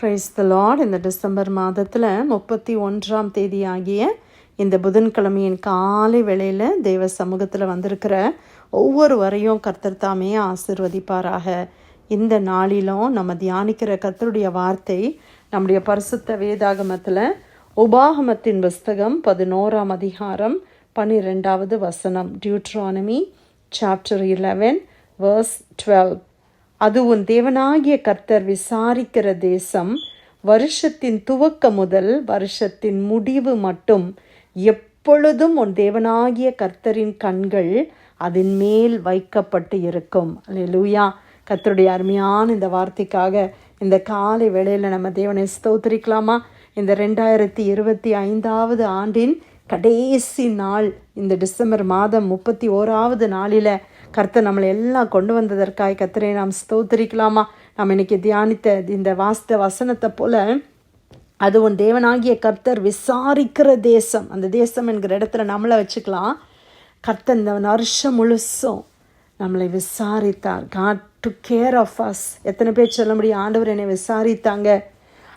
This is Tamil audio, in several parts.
ப்ரைஸ் த லார்ட் இந்த டிசம்பர் மாதத்தில் முப்பத்தி ஒன்றாம் தேதி ஆகிய இந்த புதன்கிழமையின் காலை வேளையில் தேவ சமூகத்தில் வந்திருக்கிற ஒவ்வொரு வரையும் கர்த்தர் தாமே ஆசிர்வதிப்பாராக. இந்த நாளிலும் நம்ம தியானிக்கிற கர்த்தருடைய வார்த்தை நம்முடைய பரிசுத்த வேதாகமத்தில் உபாகமத்தின் புஸ்தகம் பதினோராம் அதிகாரம் பன்னிரெண்டாவது வசனம். Deuteronomy chapter eleven verse twelve அது உன் தேவனாகிய கர்த்தர் விசாரிக்கிற தேசம் வருஷத்தின் துவக்க முதல் வருஷத்தின் முடிவு மட்டும். எப்பொழுதும் உன் தேவனாகிய கர்த்தரின் கண்கள் அதன் மேல் வைக்கப்பட்டு இருக்கும். லூயா கர்த்தருடைய அருமையான இந்த வார்த்தைக்காக இந்த காலை வேளையில் நம்ம தேவனை ஸ்தோத்திரிக்கலாமா? இந்த ரெண்டாயிரத்தி இருபத்தி ஐந்தாவது ஆண்டின் கடைசி நாள் இந்த டிசம்பர் மாதம் முப்பத்தி ஓராவது நாளில் கர்த்தர் நம்மளை எல்லாம் கொண்டு வந்ததற்காய் கர்த்தரை நாம் ஸ்தோத்திரிக்கலாமா? நாம் இன்னைக்கு தியானித்த இந்த வாஸ்த வசனத்தை போல அது உன் தேவனாகிய கர்த்தர் விசாரிக்கிற தேசம். அந்த தேசம் என்கிற இடத்துல நம்மளை வச்சுக்கலாம். கர்த்தர் இந்த வருஷம் முழுசும் நம்மளை விசாரித்தார். God to care of us எத்தனை பேர் சொல்ல முடியும்? ஆண்டவர் என்னை விசாரித்தாங்க.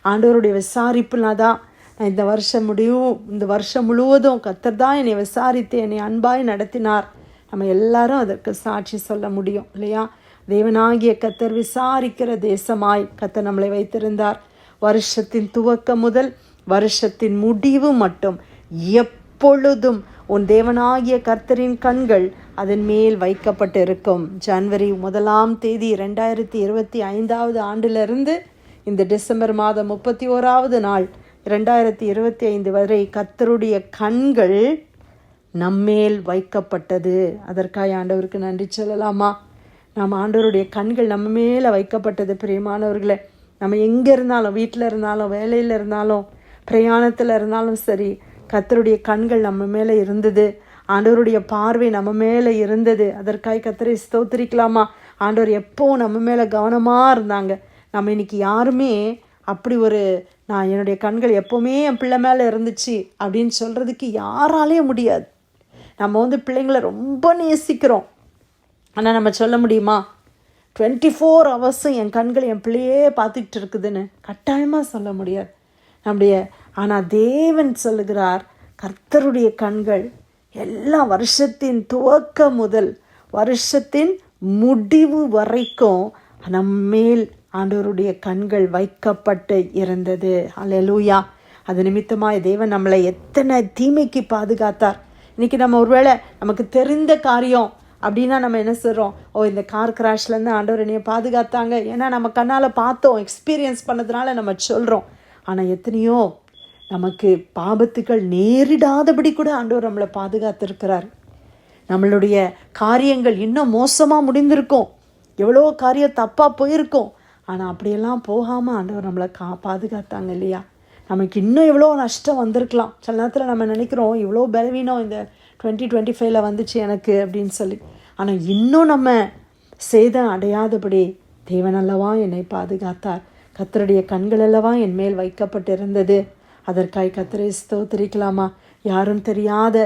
ஆண்டவருடைய விசாரிப்புனா தான் நான் இந்த வருஷம் முடியும். இந்த வருஷம் முழுவதும் கர்த்தர் தான் என்னை விசாரித்து என்னை அன்பாய் நடத்தினார். நம்ம எல்லாரும் அதற்கு சாட்சி சொல்ல முடியும் இல்லையா? தேவனாகிய கத்தர் விசாரிக்கிற தேசமாய் கத்தர் நம்மளை வைத்திருந்தார். வருஷத்தின் துவக்கம் முதல் வருஷத்தின் முடிவு மட்டும். எப்பொழுதும் உன் தேவனாகிய கர்த்தரின் கண்கள் அதன் மேல் வைக்கப்பட்டிருக்கும். ஜனவரி முதலாம் தேதி ரெண்டாயிரத்தி இருபத்தி ஐந்தாவது ஆண்டிலிருந்து இந்த டிசம்பர் மாதம் முப்பத்தி ஓராவது நாள் ரெண்டாயிரத்தி இருபத்தி ஐந்து வரை கர்த்தருடைய கண்கள் நம்மேல் வைக்கப்பட்டது. அதற்காக ஆண்டவருக்கு நன்றி சொல்லலாமா? நாம் ஆண்டவருடைய கண்கள் நம்ம மேலே வைக்கப்பட்டது பிரியமானவர்களே. நம்ம எங்கே இருந்தாலும் வீட்டில் இருந்தாலும் வேலையில் இருந்தாலும் பிரயாணத்தில் இருந்தாலும் சரி கத்தருடைய கண்கள் நம்ம மேலே இருந்தது. ஆண்டவருடைய பார்வை நம்ம மேலே இருந்தது. அதற்காக கத்தரை ஸ்தோத்திரிக்கலாமா? ஆண்டவர் எப்போவும் நம்ம மேலே கவனமாக இருந்தாங்க? நம்ம இன்னைக்கு யாருமே அப்படி ஒரு நான் என்னுடைய கண்கள் எப்போவுமே என் பிள்ளை மேலே இருந்துச்சு அப்படின்னு சொல்கிறதுக்கு யாராலே முடியாது. நம்ம வந்து பிள்ளைங்களை ரொம்ப நேசிக்கிறோம். ஆனால் நம்ம சொல்ல முடியுமா? டுவெண்ட்டி ஃபோர் ஹவர்ஸும் என் கண்கள் என் பிள்ளையே பார்த்துக்கிட்டு இருக்குதுன்னு கட்டாயமாக சொல்ல முடியாது. நம்முடைய ஆனால் தேவன் சொல்லுகிறார் கர்த்தருடைய கண்கள் எல்லா வருஷத்தின் துவக்க முதல் வருஷத்தின் முடிவு வரைக்கும் நம்மேல் ஆண்டவருடைய கண்கள் வைக்கப்பட்டு இருந்தது. அல்லேலூயா அது நிமித்தமாக தேவன் நம்மளை எத்தனை தீமைக்கு பாதுகாத்தார். இன்னைக்கு நம்ம ஒருவேளை நமக்கு தெரிந்த காரியம் அப்படின்னா நம்ம என்ன சொல்கிறோம் ஓ இந்த கார் கிராஷ்லேருந்து ஆண்டவர் என்னைய பாதுகாத்தாங்க. ஏன்னா நம்ம கண்ணால் பார்த்தோம் எக்ஸ்பீரியன்ஸ் பண்ணதுனால நம்ம சொல்கிறோம் ஆனால் எத்தனையோ நமக்கு பாபத்துக்கள் நேரிடாதபடி கூட ஆண்டவர் நம்மளை பாதுகாத்திருக்கிறார். நம்மளுடைய காரியங்கள் இன்னும் மோசமாக முடிந்திருக்கும். எவ்வளோ காரியம் தப்பாக போயிருக்கும். ஆனால் அப்படியெல்லாம் போகாமல் ஆண்டவர் நம்மளை கா பாதுகாத்தாங்க இல்லையா? நமக்கு இன்னும் இவ்வளோ நஷ்டம் வந்திருக்கலாம். சில நேரத்தில் நம்ம நினைக்கிறோம் இவ்வளோ பலவீனம் இந்த டுவெண்ட்டி டுவெண்ட்டி ஃபைவ்ல வந்துச்சு எனக்கு அப்படின்னு சொல்லி. ஆனால் இன்னும் நம்ம சேதம் அடையாதபடி தேவன் அல்லவா என்னை பாதுகாத்தார். கத்தருடைய கண்கள் அல்லவா என் மேல் வைக்கப்பட்டிருந்தது. அதற்காய் கத்தரை ஸ்தோத்திரிக்கலாமா? யாரும் தெரியாத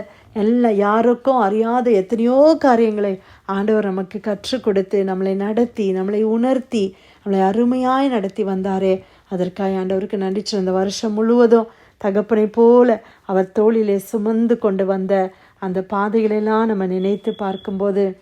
எல்லா யாருக்கும் அறியாத எத்தனையோ காரியங்களை ஆண்டவர் நமக்கு கற்றுக் கொடுத்து நம்மளை நடத்தி நம்மளை உணர்த்தி நம்மளை அருமையாய் நடத்தி வந்தாரே. அதற்காக ஆண்டவருக்கு நன்றி இந்த வருஷம் முழுவதும் தகப்பனை போல அவர் தோளிலே சுமந்து கொண்டு வந்த அந்த பாதைகளெல்லாம் நம்ம நினைத்து பார்க்கும்போது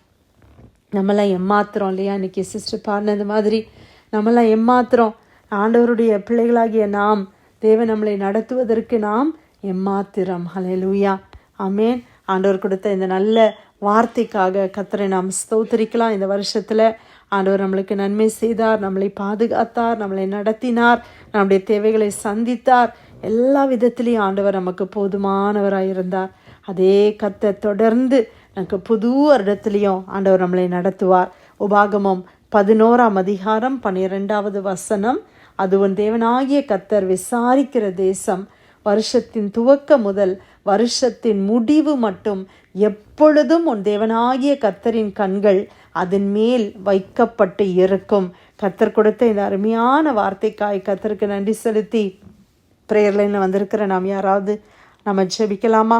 நம்மளாம் எம்மாத்திரம் இல்லையா? இன்னைக்கு சிஸ்டர் பாடினது மாதிரி நம்மளாம் எம்மாத்திரம் ஆண்டவருடைய பிள்ளைகளாகிய நாம் தேவன் நம்மளை நடத்துவதற்கு நாம் எம்மாத்திரம். ஹலெலூயா அமேன் ஆண்டவர் கொடுத்த இந்த நல்ல வார்த்தைக்காக கத்தரை நாம் ஸ்தோத்தரிக்கலாம். இந்த வருஷத்தில் ஆண்டவர் நம்மளுக்கு நன்மை செய்தார் நம்மளை பாதுகாத்தார் நம்மளை நடத்தினார் நம்முடைய தேவைகளை சந்தித்தார். எல்லா விதத்திலையும் ஆண்டவர் நமக்கு போதுமானவராக இருந்தார். அதே கத்தை தொடர்ந்து நமக்கு புது வருடத்துலேயும் ஆண்டவர் நம்மளை நடத்துவார். உபாகமம் பதினோராம் அதிகாரம் பன்னிரெண்டாவது வசனம். அது உன் தேவனாகிய கத்தர் விசாரிக்கிற தேசம் வருஷத்தின் துவக்க முதல் வருஷத்தின் முடிவு மட்டும். எப்பொழுதும் உன் தேவனாகிய கர்த்தரின் கண்கள் அதன் மேல் வைக்கப்பட்டு இருக்கும். கத்தர் கொடுத்த இந்த அருமையான வார்த்தைக்காய் கத்தருக்கு நன்றி செலுத்தி ப்ரேயர் லைனில் வந்திருக்கிற நாம் யாராவது நம்ம ஜெபிக்கலாமா?